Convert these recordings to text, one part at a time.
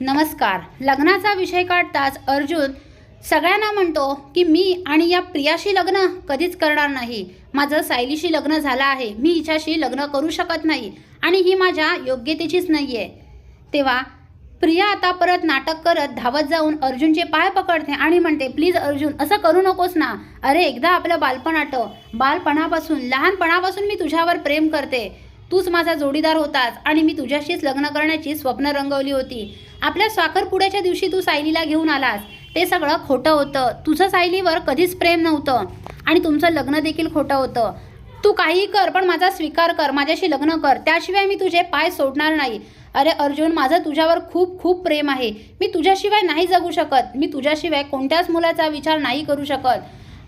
नमस्कार. लग्नाचा विषय काढताच अर्जुन सगळ्यांना म्हणतो की मी आणि या प्रियाशी लग्न कधीच करणार नाही. माझं सायलीशी लग्न झालं आहे. मी हिच्याशी लग्न करू शकत नाही आणि ही माझ्या योग्यतेचीच नाही आहे तेव्हा प्रिया आता परत नाटक करत धावत जाऊन अर्जुनचे पाय पकडते आणि म्हणते प्लीज अर्जुन असं करू नकोस ना. अरे एकदा आपलं बालपण आठव बालपणापासून लहानपणापासून मी तुझ्यावर प्रेम करते. तूच माझा जोडीदार होतास आणि मी तुझ्याशीच लग्न करण्याची स्वप्न रंगवली होती. आपल्या साखरपुड्याच्या दिवशी तू सायलीला घेऊन आलास. ते सगळं खोटं होतं. तुझं सायलीवर कधीच प्रेम नव्हतं. आणि तुमचं लग्न देखील खोटं होतं. तू काहीही कर पण माझा स्वीकार कर. माझ्याशी लग्न कर. त्याशिवाय मी तुझे पाय सोडणार नाही. अरे अर्जुन माझं तुझ्यावर खूप खूप प्रेम आहे. मी तुझ्याशिवाय नाही जगू शकत. मी तुझ्याशिवाय कोणत्याच मुलाचा विचार नाही करू शकत.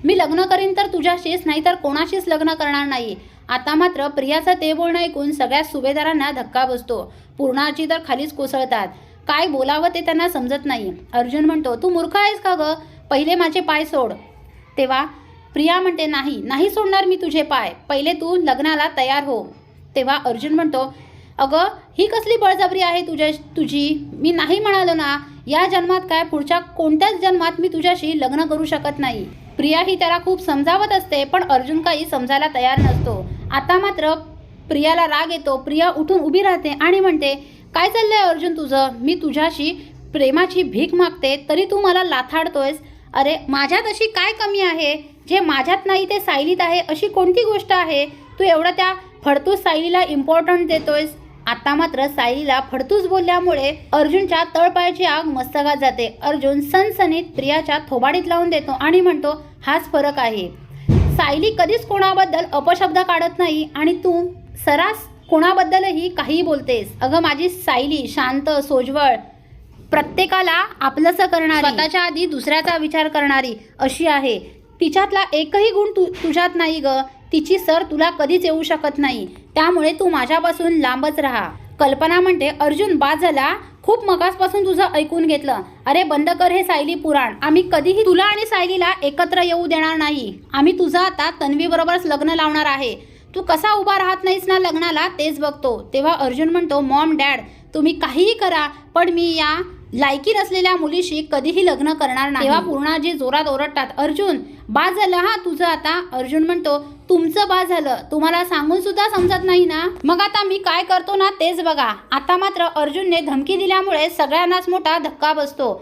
मी लग्न करीन तर तुझ्याशीच नाही तर कोणाशीच लग्न करणार नाही. आता मात्र प्रियाचं ते बोलणं ऐकून सगळ्या सुभेदारांना धक्का बसतो. पूर्णाची तर खालीच कोसळतात. काय बोलावं ते त्यांना समजत नाही. अर्जुन म्हणतो तू मूर्ख आहेस का ग? पहिले माझे पाय सोड. तेव्हा प्रिया म्हणते नाही नाही सोडणार मी तुझे पाय. पहिले तू लग्नाला तयार हो. तेव्हा अर्जुन म्हणतो अगं ही कसली बळजबरी आहे तुझ्या तुझी? मी नाही म्हणालो ना या जन्मात काय पुढच्या कोणत्याच जन्मात मी तुझ्याशी लग्न करू शकत नाही. प्रिया ही त्याला खूप समजावत असते पण अर्जुन काही समजायला तयार नसतो. आता मात्र प्रियाला राग येतो. प्रिया उठून उभी राहते आणि म्हणते काय चाललंय अर्जुन तुझं? मी तुझ्याशी प्रेमाची भीक मागते तरी तू मला लाथाडतोयस. अरे माझ्यात अशी काय कमी आहे? जे माझ्यात नाही ते सायलीत आहे अशी कोणती गोष्ट आहे? तू एवढं त्या फडतूस सायलीला इम्पॉर्टंट देतोयस. आता मात्र सायलीला फडतूस बोलल्यामुळे अर्जुनच्या तळपायाची आग मस्तकात जाते. अर्जुन सनसनीत प्रियाच्या थोबाडीत लावून देतो आणि म्हणतो हाच फरक आहे. सायली कधीच कोणाबद्दल अपशब्द काढत नाही आणि तू सरास कोणाबद्दलही काही बोलतेस. अगं माझी सायली शांत सोजवळ प्रत्येकाला आपलंसं करणारी स्वतःच्या आधी दुसऱ्याचा विचार करणारी अशी आहे. तिच्यातला एकही गुण तु तुझ्यात नाही ग. तिची सर तुला कधीच येऊ शकत नाही. त्यामुळे तू माझ्यापासून लांबच राहा. कल्पना म्हणते अर्जुन बाद झाला खूप मगासपासून तुझं ऐकून घेतलं. अरे बंद कर हे सायली पुराण. आम्ही कधीही तुला आणि सायलीला एकत्र येऊ देणार नाही. आम्ही तुझं आता तन्वीबरोबरच लग्न लावणार आहे. तू कसा उभा राहत नाहीस ना लग्नाला तेच बघतो. तेव्हा अर्जुन म्हणतो मॉम डॅड तुम्ही काहीही करा पण मी या लायकी नसलेल्या मुलीशी कधीही लग्न करणार नाही. तेव्हा पूर्णाजी जोरात ओरडतात अर्जुन बा झालं हा तुझं आता? अर्जुन म्हणतो तुमचं बा झालं. तुम्हाला सांगून सुद्धा समजत नाही ना? मग आता मी काय करतो ना तेच बघा. आता मात्र अर्जुनने धमकी दिल्यामुळे सगळ्यांनाच मोठा धक्का बसतो.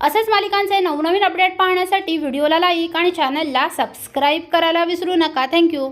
असेच मालिकांचे नवनवीन अपडेट पाहण्यासाठी व्हिडिओला लाईक आणि चॅनलला सबस्क्राईब करायला विसरू नका. थँक्यू.